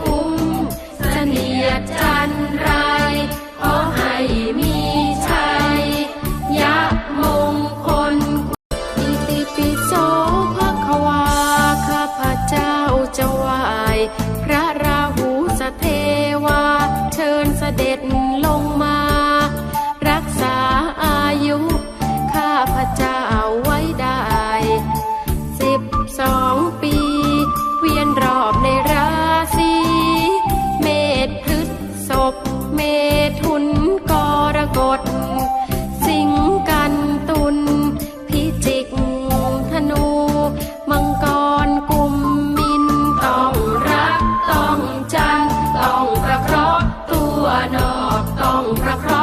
คุ้มเสนียดจันไรขอให้มีชัยยะมงคลอิติปิโสภะคะวาข้าเจ้าจะไหวพระราหูสเทวา เชิญเสด็จ rock, rock.